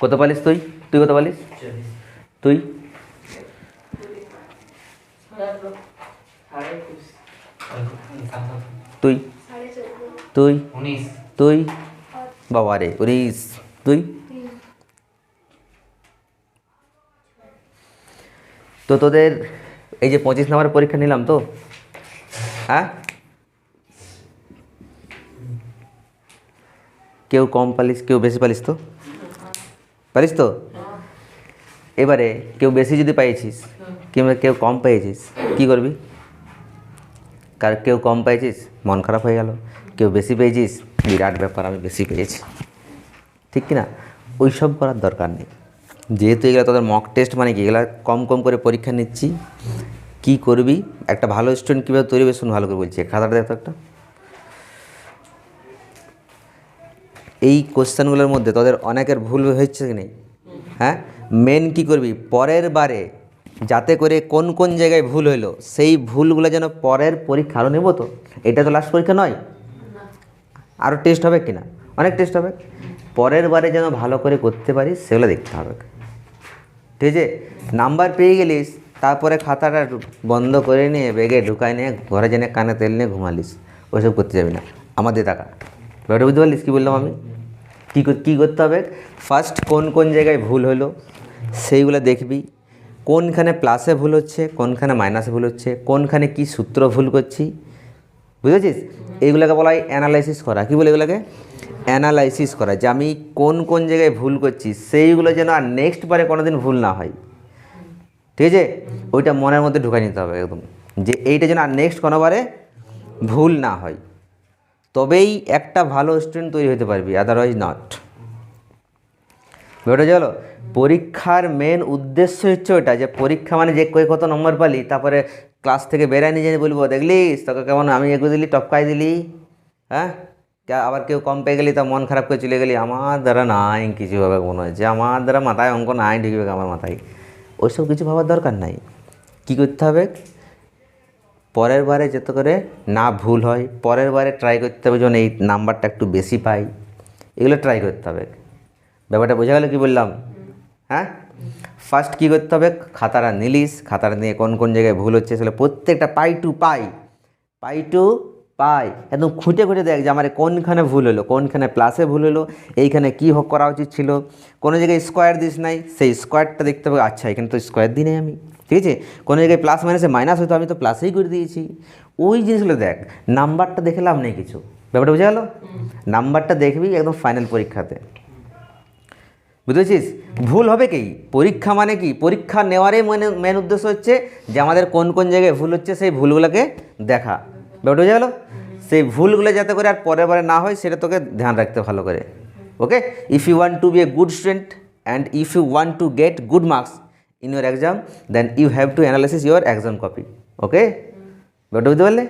কত পালিস তুই? তুই কত পালিস? তুই? তুই? তুই? তুই? বাবা রে উনিশ। তুই? তো তোদের এই যে পঁচিশ নম্বরের পরীক্ষা নিলাম তো? হ্যাঁ? কেউ কম পালিস, কেউ বেশি পালিস তো? পারিস তো? এবারে কেউ বেশি যদি পেয়েছিস কিংবা কেউ কম পেয়েছিস কি করবি? কার কেউ কম পেয়েছিস মন খারাপ হয়ে গেল। কেউ বেশি পেয়েছিস, বিরাট ব্যাপার, আমি বেশি পেয়েছি। ঠিক কি না ওই সব করার দরকার নেই। যেহেতু এগুলো তোদের মক টেস্ট মানে কি? এগুলো কম কম করে পরীক্ষা নিচ্ছি। কি করবি? একটা ভালো স্টুডেন্ট কীভাবে তৈরি হবে ভালো করে বলছি। খাতাটা দেখো একটা। এই কোশ্চেনগুলোর মধ্যে তোদের অনেকের ভুল হচ্ছে কি নেই? হ্যাঁ? মেন কি করবি? পরের বারে যাতে করে কোন কোন জায়গায় ভুল হইল, সেই ভুলগুলো যেন পরের পরীক্ষা আরও নেব তো। এটা তো লাস্ট পরীক্ষা নয়। আরও টেস্ট হবে কি না অনেক টেস্ট হবে। পরের বারে যেন ভালো করে করতে পারিস সেগুলো দেখতে হবে। ঠিক আছে? নাম্বার পেয়ে গেলিস, তারপরে খাতাটা বন্ধ করে নিয়ে বেগে ঢুকায় নিয়ে, ঘরে জেনে কানে তেল নিয়ে ঘুমালিস। ওইসব করতে যাবি না। আমাদের টাকা ব্যাপারটা বুঝতে পারলিস কী বললাম আমি? কী কী করতে হবে? ফার্স্ট কোন কোন জায়গায় ভুল হলো, সেইগুলো দেখবি। কোনখানে প্লাসে ভুল হচ্ছে, কোনখানে মাইনাসে ভুল হচ্ছে, কোনখানে কি সূত্র ভুল করছি। বুঝেছিস? এইগুলোকে বলা হয় অ্যানালাইসিস করা। কী বলে এগুলোকে? অ্যানালাইসিস করা। যে আমি কোন কোন জায়গায় ভুল করছি, সেইগুলো যেন আর নেক্সট বারে কোনো দিন ভুল না হয়। ঠিক আছে? ওইটা মনের মধ্যে ঢুকাই নিতে হবে একদম। যে এইটা যেন আর নেক্সট কোনোবারে ভুল না হয়। তবেই একটা ভালো স্টুডেন্ট তৈরি হতে পারবি আদারওয়াইজ নট ব্যাপারটা চলো পরীক্ষার মেন উদ্দেশ্য হচ্ছে ওটা যে পরীক্ষা মানে যে কই কত নম্বর পালি, তারপরে ক্লাস থেকে বেরায় নিয়ে বলব দেখলিস তোকে কেমন, আমি এগিয়ে দিলি, টপকাই দিলি হ্যাঁ? আবার কেউ কম পেয়ে গেলি তা মন খারাপ করে চলে গেলি, আমার দ্বারা নাই কিছু হবে মনে হচ্ছে আমার দ্বারা মাথায় অঙ্ক নাই, ঢুকবে আমার মাথায়। ওইসব কিছু ভাবার দরকার নাই। কী করতে হবে? পরের বারে যেতে করে না ভুল হয়, পরের বারে ট্রাই করতে হবে যেন এই নাম্বারটা একটু বেশি পাই। এগুলো ট্রাই করতে হবে। ব্যাপারটা বোঝা গেল কি বললাম? হ্যাঁ? ফার্স্ট কী করতে হবে? খাতাটা নিলিস খাতাটা নিয়ে কোন কোন জায়গায় ভুল হচ্ছে সেগুলো প্রত্যেকটা পাই টু পাই। পাই টু পাই। একদম খুঁটে খুঁটে দেখ যে আমার কোনখানে ভুল হলো, কোনখানে প্লাসে ভুল হলো, এইখানে কী হোক করা উচিত ছিল। কোনো জায়গায় স্কোয়ার দিস নাই, সেই স্কোয়ারটা দেখতে হবে আচ্ছা এখানে তো স্কোয়ার দিই নাই আমি। ঠিক আছে? কোনো জায়গায় প্লাস মাইনাসে মাইনাস হয়তো আমি তো প্লাসেই করে দিয়েছি। ওই জিনিসগুলো দেখ নাম্বারটা দেখে লাভ নেই কিছু। ব্যাপারটা বুঝে গেলো? নাম্বারটা দেখবি একদম ফাইনাল পরীক্ষাতে। বুঝেছিস? ভুল হবে কি? পরীক্ষা মানে কি? পরীক্ষা নেওয়ারই মানে মেন উদ্দেশ্য হচ্ছে যে আমাদের কোন কোন জায়গায় ভুল হচ্ছে সেই ভুলগুলোকে দেখা। ব্যাপারটা বুঝে গেলো? সেই ভুলগুলো যাতে করে আর পরের বারে না হয়, সেটা তোকে ধ্যান রাখতে ভালো করে। Okay if you want to be a good student and if you want to get good marks in your exam then you have to analysis your exam copy okay ব্যাপারটা বুঝতে পারলে?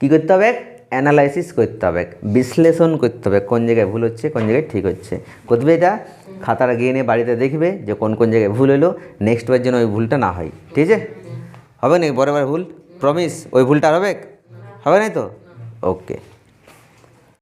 কী করতে হবে? অ্যানালাইসিস করতে হবে। বিশ্লেষণ করতে হবে। কোন জায়গায় ভুল হচ্ছে, কোন জায়গায় ঠিক হচ্ছে। করবে এটা। খাতাটা গিয়ে নিয়ে বাড়িতে দেখবে যে কোন কোন জায়গায় ভুল হলো। নেক্সট বার যেন ওই ভুলটা না হয়। ঠিক আছে? হবে নাকি? বরাবর ভুল? প্রমিস ওই ভুলটা হবে? হবে না তো ওকে